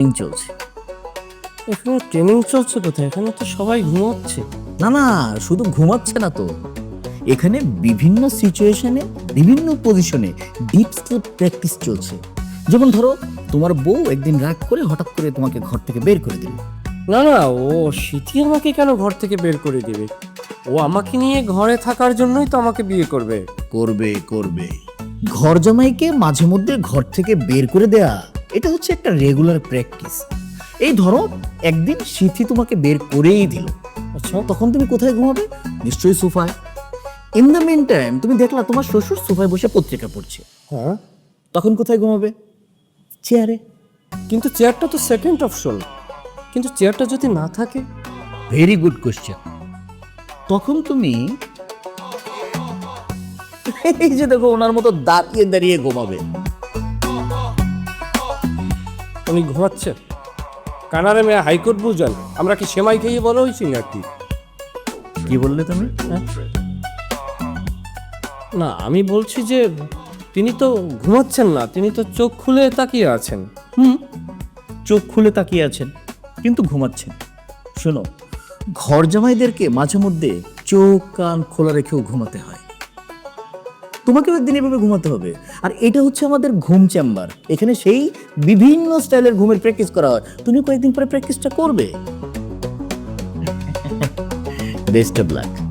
training চলছে। এখানে training চলছে কোথায়? এখানে তো সবাই ঘুমোচ্ছে। না না শুধু ঘুমাচ্ছে না তো। এখানে বিভিন্ন সিচুয়েশনে বিভিন্ন পজিশনে ডিপ স্লিপ প্র্যাকটিস চলছে। যেমন ধরো তোমার বউ একদিন রাগ করে হঠাৎ করে তোমাকে ঘর থেকে বের করে দিল না না ও শীতি আমাকে কেন ঘর থেকে বের করে দিবে? ও আমাকে নিয়ে ঘরে থাকার জন্যই তো আমাকে বিয়ে করবে। করবে করবে। ঘর জামাইকে মাঝে মধ্যে ঘর থেকে বের করে দেয়া। এটা হচ্ছে একটা রেগুলার প্র্যাকটিস এই ধরো একদিন সিথি তোমাকে বের করেই দিল। আচ্ছা তখন তুমি কোথায় ঘুমাবে? নিশ্চয়ই সোফায়। ইন দ্য মেন টাইম তুমি দেখলা তোমার শ্বশুর সোফায় বসে পত্রিকা পড়ছে। হ্যাঁ। তখন কোথায় ঘুমাবে? চেয়ারে কিন্তু চেয়ারটা তো সেকেন্ড অপশন কিন্তু চেয়ারটা যদি না থাকে? ভেরি গুড কোশ্চেন তখন তুমি এই যে দেখো ওনার মতো দাঁড়িয়ে দাঁড়িয়ে ঘুমাবে। উনি ঘুমাচ্ছেন। কানারে মেয়ে হাইকোর্ট বুঝান আমরা কি সেমাই খেয়ে বড় হয়েছি নাকি? কি বললে তুমি? হ্যাঁ? না আমি বলছি যে তিনি তো ঘুমাচ্ছেন না তিনি তো চোখ খুলে তাকিয়ে আছেন। হুম? চোখ খুলে তাকিয়ে আছেন কিন্তু ঘুমাচ্ছেন। শোনো ঘর জামাইদেরকে মাঝে মধ্যে চোখ কান খোলা রেখেও ঘুমাতে হয়। তোমাকেও একদিন এভাবে ঘুমাতে হবে। আর এটা হচ্ছে আমাদের ঘুম চেম্বার এখানে সেই বিভিন্ন স্টাইলের ঘুমের প্র্যাকটিস করা হয়। তুমি কয়েকদিন পরে প্র্যাকটিসটা করবে। Best of luck